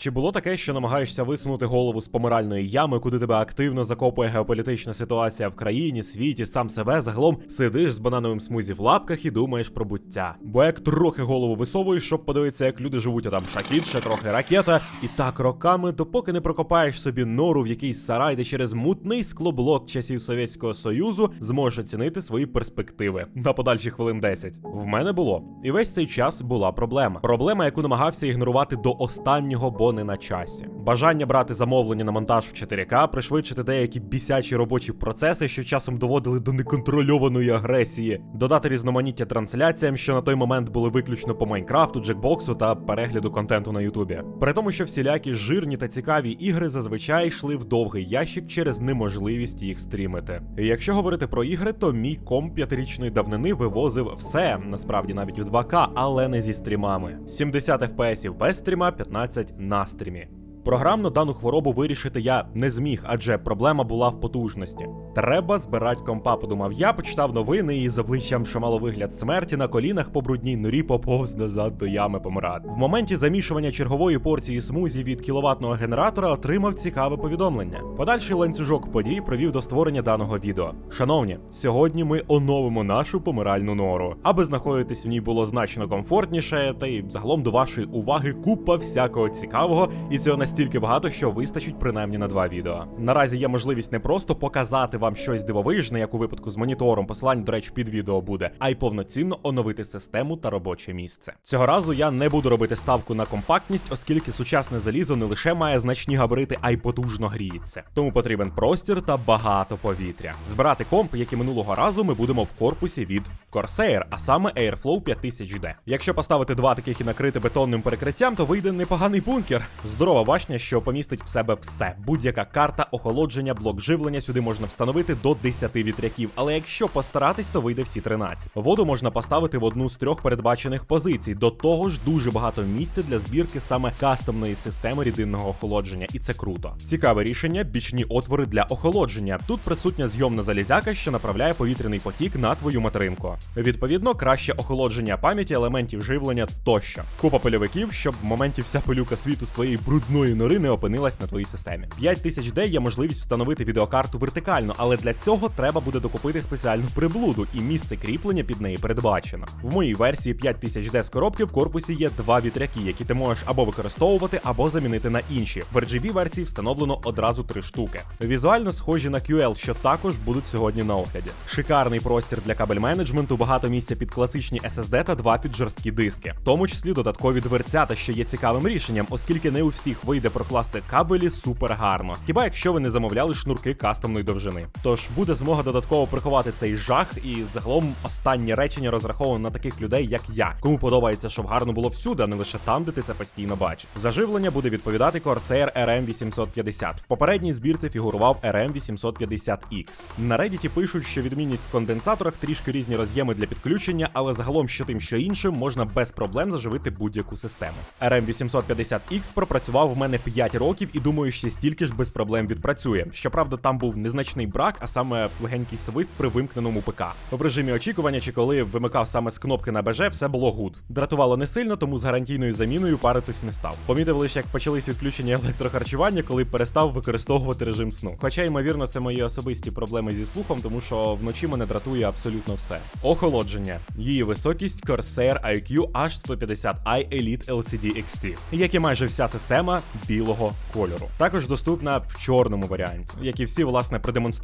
Чи було таке, що намагаєшся висунути голову з помиральної ями, куди тебе активно закопує геополітична ситуація в країні, світі, сам себе загалом сидиш з банановим смузі в лапках і думаєш про буття? Бо як трохи голову висовуєш, щоб подивитися, як люди живуть, а там шахід, ще трохи ракета, і так роками, допоки не прокопаєш собі нору в якийсь сарай, де через мутний склоблок часів Совєтського Союзу зможеш оцінити свої перспективи на подальші хвилин 10. В мене було. І весь цей час була проблема. Проблема, яку намагався ігнорувати до останнього, бо не на часі. Бажання брати замовлення на монтаж в 4К, пришвидшити деякі бісячі робочі процеси, що часом доводили до неконтрольованої агресії, додати різноманіття трансляціям, що на той момент були виключно по Майнкрафту, джекбоксу та перегляду контенту на Ютубі. При тому, що всілякі жирні та цікаві ігри зазвичай йшли в довгий ящик через неможливість їх стрімити. І якщо говорити про ігри, то мій комп п'ятирічної давнини вивозив все, насправді навіть в 2К, але не зі стрімами. 70 FPS без стріма, 15 на стрімі. Програмно дану хворобу вирішити я не зміг, адже проблема була в потужності. Треба збирати компа, подумав я, почитав новини і з обличчям, що мало вигляд смерті, на колінах по брудній норі поповз назад до ями помирати. В моменті замішування чергової порції смузі від кіловатного генератора отримав цікаве повідомлення. Подальший ланцюжок подій привів до створення даного відео. Шановні, сьогодні ми оновимо нашу помиральну нору, аби знаходитись в ній було значно комфортніше, та й загалом до вашої уваги купа всякого цікавого, і цього настільки багато, що вистачить принаймні на два відео. Наразі є можливість не просто показати вам щось дивовижне, як у випадку з монітором, посилання, до речі, під відео буде, а й повноцінно оновити систему та робоче місце. Цього разу я не буду робити ставку на компактність, оскільки сучасне залізо не лише має значні габарити, а й потужно гріється. Тому потрібен простір та багато повітря. Збирати комп, як і минулого разу, ми будемо в корпусі від Corsair, а саме Airflow 5000D. Якщо поставити два таких і накрити бетонним перекриттям, то вийде непоганий бункер. Здорова башня, що помістить в себе все. Будь-яка карта, охолодження, блок живлення сюди можна встановити до 10 вітряків. Але якщо постаратись, то вийде всі 13. Воду можна поставити в одну з трьох передбачених позицій. До того ж, дуже багато місця для збірки саме кастомної системи рідинного охолодження, і це круто. Цікаве рішення бічні отвори для охолодження. Тут присутня зйомна залізяка, що направляє повітряний потік на твою материнку. Відповідно, краще охолодження пам'яті, елементів живлення тощо. Купа польовиків, щоб в моменті вся пилюка світу з твоєї брудної нори не опинилась на твоїй системі. 5000D є можливість встановити відеокарту вертикально, але для цього треба буде докупити спеціальну приблуду, і місце кріплення під неї передбачено. В моїй версії 5000D з коробки в корпусі є два вітряки, які ти можеш або використовувати, або замінити на інші. В RGB версії встановлено одразу три штуки. Візуально схожі на QL, що також будуть сьогодні на огляді. Шикарний простір для кабель менеджменту, багато місця під класичні SSD та два під жорсткі диски, в тому числі додаткові дверцята, що є цікавим рішенням, оскільки не у всіх вийде прокласти кабелі супер гарно. Хіба якщо ви не замовляли шнурки кастомної довжини? Тож буде змога додатково приховати цей жах, і загалом останнє речення розраховане на таких людей, як я, кому подобається, щоб гарно було всюди, а не лише там, де ти це постійно бачиш. Заживлення буде відповідати Corsair RM850. В попередній збірці фігурував RM850X. На Reddit пишуть, що відмінність в конденсаторах трішки різні роз'єми для підключення, але загалом що тим, що іншим можна без проблем заживити будь-яку систему. RM850X пропрацював в мене 5 років і думаю, ще стільки ж без проблем відпрацює. Щоправда, там був незначний брак, а саме легенький свист при вимкненому ПК. В режимі очікування чи коли вимикав саме з кнопки на БЖ, все було гуд. Дратувало не сильно, тому з гарантійною заміною паритись не став. Помітив лише, як почались відключення електрохарчування, коли перестав використовувати режим сну. Хоча, ймовірно, це мої особисті проблеми зі слухом, тому що вночі мене дратує абсолютно все. Охолодження. Її високість Corsair IQ H150i Elite LCD XT, як і майже вся система білого кольору. Також доступна в чорному варіанті, як і всі, власне,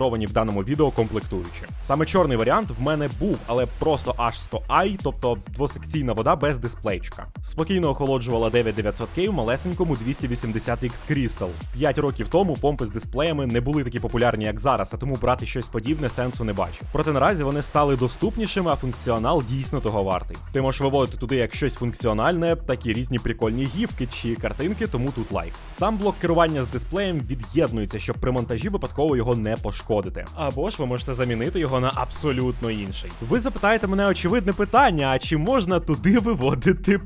продемонстровані в даному відео комплектуючі. Саме чорний варіант в мене був, але просто H100i, тобто двосекційна вода без дисплейчика. Спокійно охолоджувала 9900K в малесенькому 280X Crystal. 5 років тому помпи з дисплеями не були такі популярні, як зараз, а тому брати щось подібне сенсу не бачу. Проте наразі вони стали доступнішими, а функціонал дійсно того вартий. Ти можеш виводити туди як щось функціональне, так і різні прикольні гівки чи картинки, тому тут лайк. Сам блок керування з дисплеєм від'єднується, щоб при монтажі випадково його не пошкодити. Або ж ви можете замінити його на абсолютно інший. Ви запитаєте мене очевидне питання: а чи можна туди виводити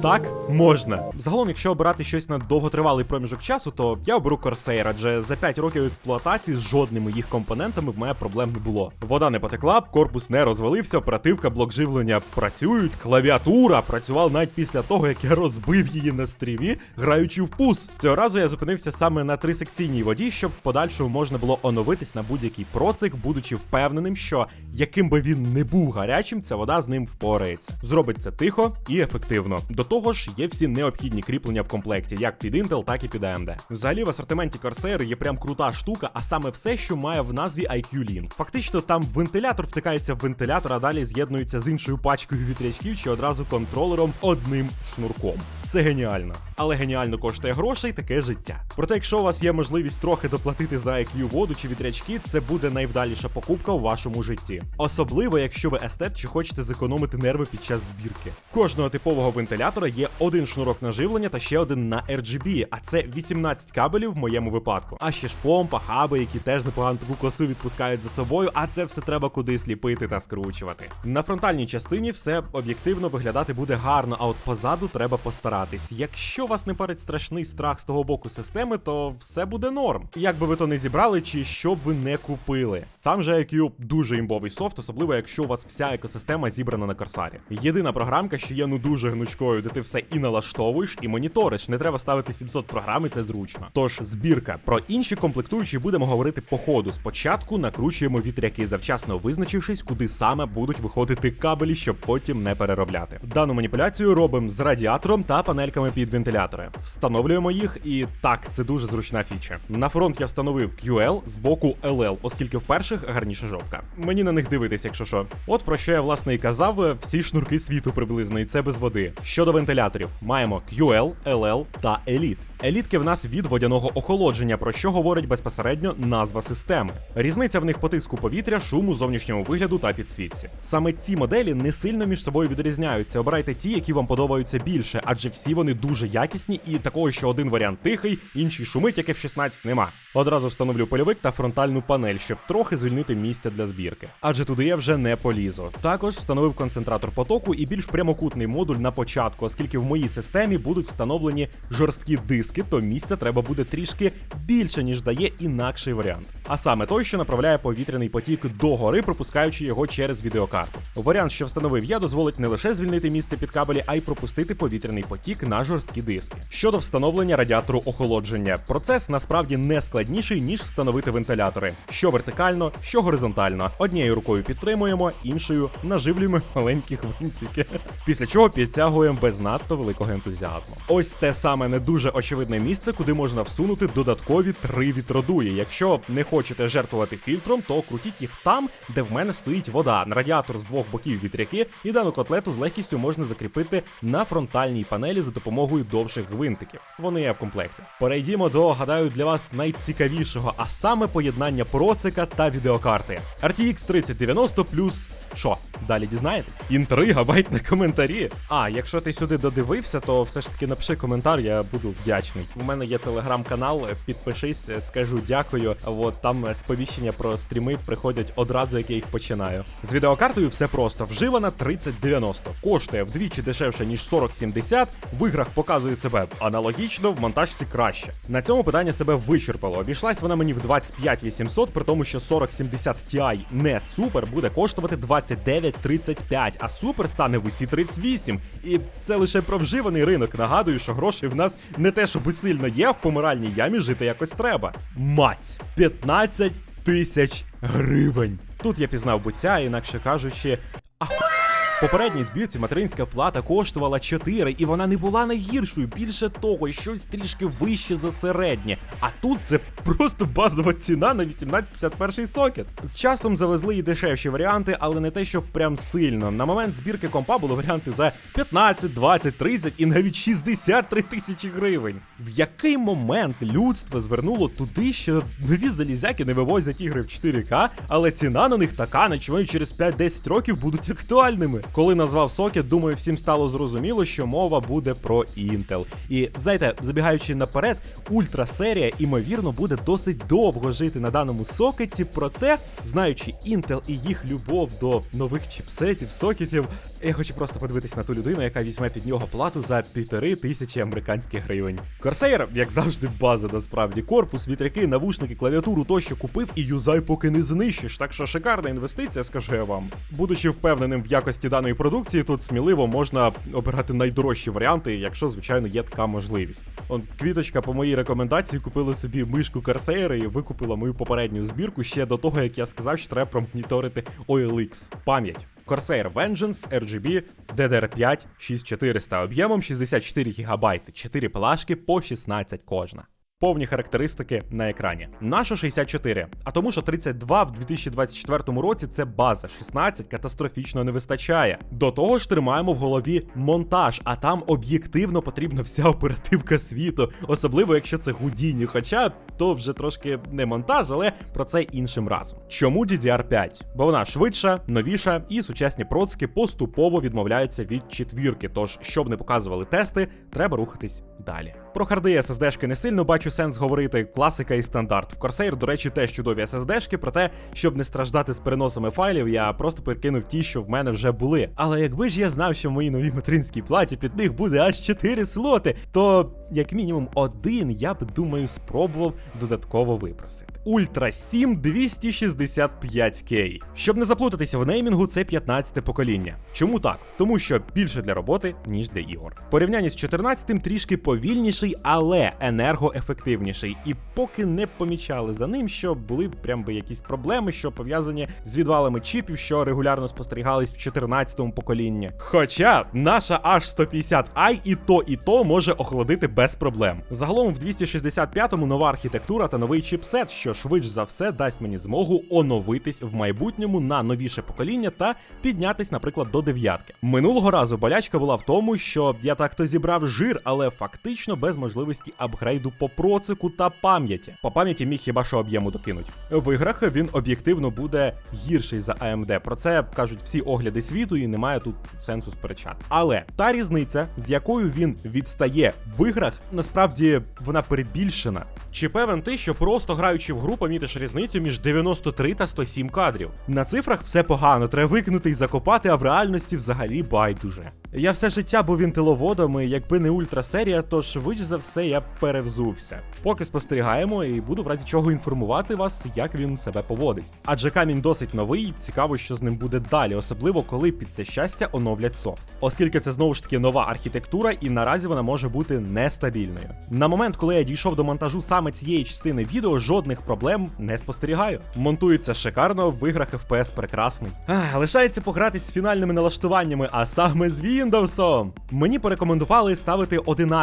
Так, можна. Загалом, якщо обирати щось на довготривалий проміжок часу, то я оберу Corsair, адже за 5 років експлуатації з жодними їх компонентами в мене проблем не було. Вода не потекла, корпус не розвалився, оперативка, блок живлення працюють, клавіатура працювала навіть після того, як я розбив її на стрімі, граючи в пус. Цього разу я зупинився саме на трисекційній воді, щоб в подальшому можна було оновитись на будь-який процик, будучи впевненим, що яким би він не був гарячим, ця вода з ним впорається. Зробить це тихо і ефективно. До того ж, є всі необхідні кріплення в комплекті, як під Intel, так і під AMD. Взагалі в асортименті Corsair є прям крута штука, а саме все, що має в назві IQ Link. Фактично, там вентилятор втикається в вентилятор, а далі з'єднується з іншою пачкою вітрячків чи одразу контролером одним шнурком. Це геніально. Але геніально коштує грошей таке життя. Проте, якщо у вас є можливість трохи доплатити за IQ воду чи вітрячки, це буде найвдаліша покупка у вашому житті. Особливо, якщо ви естет чи хочете зекономити нерви під час збірки. Кожного типового вентилятора є один шнурок на живлення та ще один на RGB, а це 18 кабелів в моєму випадку. А ще ж помпа, хаби, які теж непогано таку косу відпускають за собою, а це все треба кудись ліпити та скручувати. На фронтальній частині все об'єктивно виглядати буде гарно, а от позаду треба постаратись. Якщо вас не парить страшний страх з того боку системи, то все буде норм. Як би ви то не зібрали, чи що б ви не купили. Сам же IQ дуже імбовий софт, особливо якщо у вас вся екосистема зібрана на Корсарі. Єдина програмка, що є ну дуже гнучкою, де ти все і налаштовуєш, і моніториш. Не треба ставити 700 програм, і це зручно. Тож збірка про інші комплектуючі будемо говорити по ходу. Спочатку накручуємо вітряки, завчасно визначившись, куди саме будуть виходити кабелі, щоб потім не переробляти. Дану маніпуляцію робимо з радіатором та панельками під вентилятори. Встановлюємо їх, і так, це дуже зручна фіча. На фронт я встановив QL з боку LL, оскільки в перших гарніша жовка. Мені на них дивитись, якщо що. От про що я власне і казав, всі шнурки світу приблизно, і це без води. Щодо вентиляторів, маємо QL, LL та Elite. Елітки в нас від водяного охолодження, про що говорить безпосередньо назва системи. Різниця в них по тиску повітря, шуму, зовнішньому вигляду та підсвітці. Саме ці моделі не сильно між собою відрізняються. Обирайте ті, які вам подобаються більше, адже всі вони дуже якісні, і такого, що один варіант тихий, інший шумить, як F16 нема. Одразу встановлю польовик та фронтальну панель, щоб трохи звільнити місця для збірки. Адже туди я вже не полізу. Також встановив концентратор потоку і більш прямокутний модуль на початку, оскільки в моїй системі будуть встановлені жорсткі диски, то місця треба буде трішки більше, ніж дає інакший варіант. А саме той, що направляє повітряний потік догори, пропускаючи його через відеокарту. Варіант, що встановив я, дозволить не лише звільнити місце під кабелі, а й пропустити повітряний потік на жорсткі диски. Щодо встановлення радіатору охолодження, процес насправді не складніший, ніж встановити вентилятори, що вертикально, що горизонтально. Однією рукою підтримуємо, іншою наживлюємо маленькі гвинтики. Після чого підтягуємо без надто великого ентузіазму. Ось те саме не дуже очевидне місце, куди можна всунути додаткові три вітродуї. Якщо не хочете жертвувати фільтром, то крутіть їх там, де в мене стоїть вода. На радіатор з двох боків вітряки, і дану котлету з легкістю можна закріпити на фронтальній панелі за допомогою довших гвинтиків. Вони є в комплекті. Перейдімо до, гадаю, для вас найцікавішого, а саме поєднання процика та відеокарти. RTX 3090 плюс що? Далі дізнаєтесь? Інтрига, байть на коментарі. А, якщо ти сюди додивився, то все ж таки напиши коментар, я буду вдячний. У мене є телеграм-канал, підпишись, скажу дякую. От там сповіщення про стріми приходять одразу, як я їх починаю. З відеокартою все просто. Вживана 3090. Коштує вдвічі дешевше, ніж 4070. В іграх показує себе аналогічно, в монтажці краще. На цьому питання себе вичерпало. Обійшлась вона мені в 25800, при тому, що 4070 Ti не супер буде коштувати 2935, а супер стане в усі 38. І це лише про вживаний ринок. Нагадую, що грошей в нас не те, щоб сильно є, в помиральній ямі жити якось треба. Мать! 15 тисяч гривень. Тут я пізнав буття, інакше кажучи, в попередній збірці материнська плата коштувала 4, і вона не була найгіршою. Більше того, щось трішки вище за середнє. А тут це просто базова ціна на 1851 сокет. З часом завезли і дешевші варіанти, але не те, щоб прям сильно. На момент збірки компа були варіанти за 15, 20, 30 і навіть 63 тисячі гривень. В який момент людство звернуло туди, що нові залізяки не вивозять ігри в 4К, але ціна на них така, наче вони через 5-10 років будуть актуальними. Коли назвав сокет, думаю, всім стало зрозуміло, що мова буде про Intel. І знаєте, забігаючи наперед, ультра серія, імовірно, буде досить довго жити на даному сокеті. Проте, знаючи Intel і їх любов до нових чіпсетів, сокетів, я хочу просто подивитись на ту людину, яка візьме під нього плату за півтори тисячі американських гривень. Корсейр, як завжди, база насправді корпус, вітряки, навушники, клавіатуру тощо купив і юзай, поки не знищиш. Так що шикарна інвестиція, скажу я вам. Будучи впевненим в якості даної продукції, тут сміливо можна обирати найдорожчі варіанти, якщо, звичайно, є така можливість. Он квіточка по моїй рекомендації купила собі мишку Corsair і викупила мою попередню збірку ще до того, як я сказав, що треба промоніторити OLX. Пам'ять. Corsair Vengeance RGB DDR5 6400 об'ємом 64 ГБ, 4 плашки по 16 кожна. Повні характеристики на екрані. Наша 64, а тому, що 32 в 2024 році це база, 16 катастрофічно не вистачає. До того ж, тримаємо в голові монтаж, а там об'єктивно потрібна вся оперативка світу, особливо якщо це гудіння. Хоча то вже трошки не монтаж, але про це іншим разом. Чому DDR5? Бо вона швидша, новіша і сучасні процки поступово відмовляються від четвірки. Тож, щоб не показували тести, треба рухатись далі. Про харди SSD-шки не сильно бачу сенс говорити. Класика і стандарт. В Corsair, до речі, теж чудові SSD-шки, проте, щоб не страждати з переносами файлів, я просто перекинув ті, що в мене вже були. Але якби ж я знав, що в моїй новій материнській платі під них буде аж 4 слоти, то як мінімум один я б думаю спробував додатково випросити. Ультра 7 265K. Щоб не заплутатися в неймінгу, це 15-те покоління. Чому так? Тому що більше для роботи, ніж для ігор. В порівнянні з 14-тим трішки повільніший, але енергоефективніший. І поки не помічали за ним, що були прям би якісь проблеми, що пов'язані з відвалами чіпів, що регулярно спостерігались в 14-му поколінні. Хоча наша H150i і то, і то може охолодити без проблем. Загалом в 265-му нова архітектура та новий чіпсет, що швидш за все дасть мені змогу оновитись в майбутньому на новіше покоління та піднятись, наприклад, до дев'ятки. Минулого разу болячка була в тому, що я так-то зібрав жир, але фактично без можливості апгрейду по процику та пам'яті. По пам'яті міг хіба що об'єму докинуть. В іграх він об'єктивно буде гірший за AMD. Про це кажуть всі огляди світу, і немає тут сенсу сперечати. Але та різниця, з якою він відстає в іграх, насправді вона перебільшена. Чи певен ти, що просто граючи в гру, помітиш різницю між 93 та 107 кадрів? На цифрах все погано, треба викинути і закопати, а в реальності взагалі байдуже. Я все життя був інтеловодом, і якби не ультрасерія, то швидше за все я перевзувся. Поки спостерігаємо і буду в разі чого інформувати вас, як він себе поводить. Адже камінь досить новий, цікаво, що з ним буде далі, особливо коли під це щастя оновлять софт. Оскільки це знову ж таки нова архітектура, і наразі вона може бути нестабільною. На момент, коли я дійшов до монтажу саме цієї частини відео, жодних проблем не спостерігаю. Монтується шикарно, в іграх FPS прекрасний. Ах, лишається погратись з фінальними налаштуваннями, а саме з Windows. Мені порекомендували ставити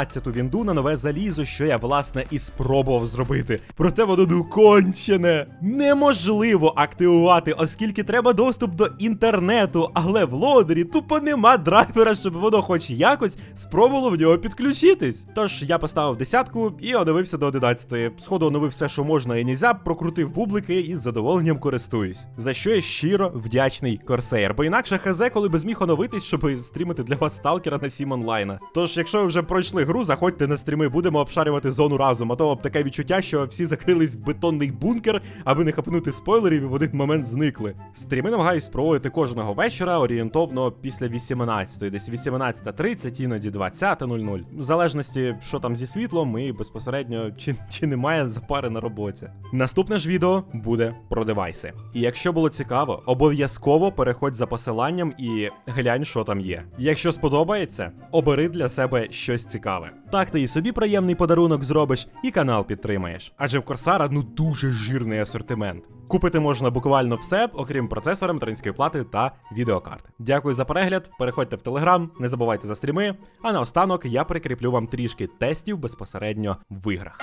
11-ту вінду на нове залізо, що я власне і спробував зробити. Проте воно ну. Неможливо активувати, оскільки треба доступ до інтернету, але в лодері тупо нема драйвера, щоб воно хоч якось спробувало в нього підключитись. Тож я поставив десятку і оновився до 11-ї. Сходу оновив все, що можна і нельзя, прокрутив бублики і з задоволенням користуюсь. За що я щиро вдячний Corsair, бо інакше хз, коли би зміг оновитись, щоб стрімити для вас сталкера на 7 онлайна. Тож, якщо ви вже пройшли гру, заходьте на стріми, будемо обшарювати зону разом. А то таке відчуття, що всі закрились в бетонний бункер, аби не хапнути спойлерів і в один момент зникли. Стріми намагаюсь спробувати кожного вечора, орієнтовно після 18-ї, десь 18.30, іноді 20.00. В залежності, що там зі світлом, і безпосередньо чи, чи немає запари на роботі. Наступне ж відео буде про девайси. І якщо було цікаво, обов'язково переходь за посиланням і глянь, що там є. Якщо сподобається, обери для себе щось цікаве. Так ти і собі приємний подарунок зробиш, і канал підтримаєш. Адже в Корсара ну дуже жирний асортимент. Купити можна буквально все, окрім процесора, материнської плати та відеокарти. Дякую за перегляд. Переходьте в Телеграм, не забувайте за стріми. А наостанок я прикріплю вам трішки тестів безпосередньо в іграх.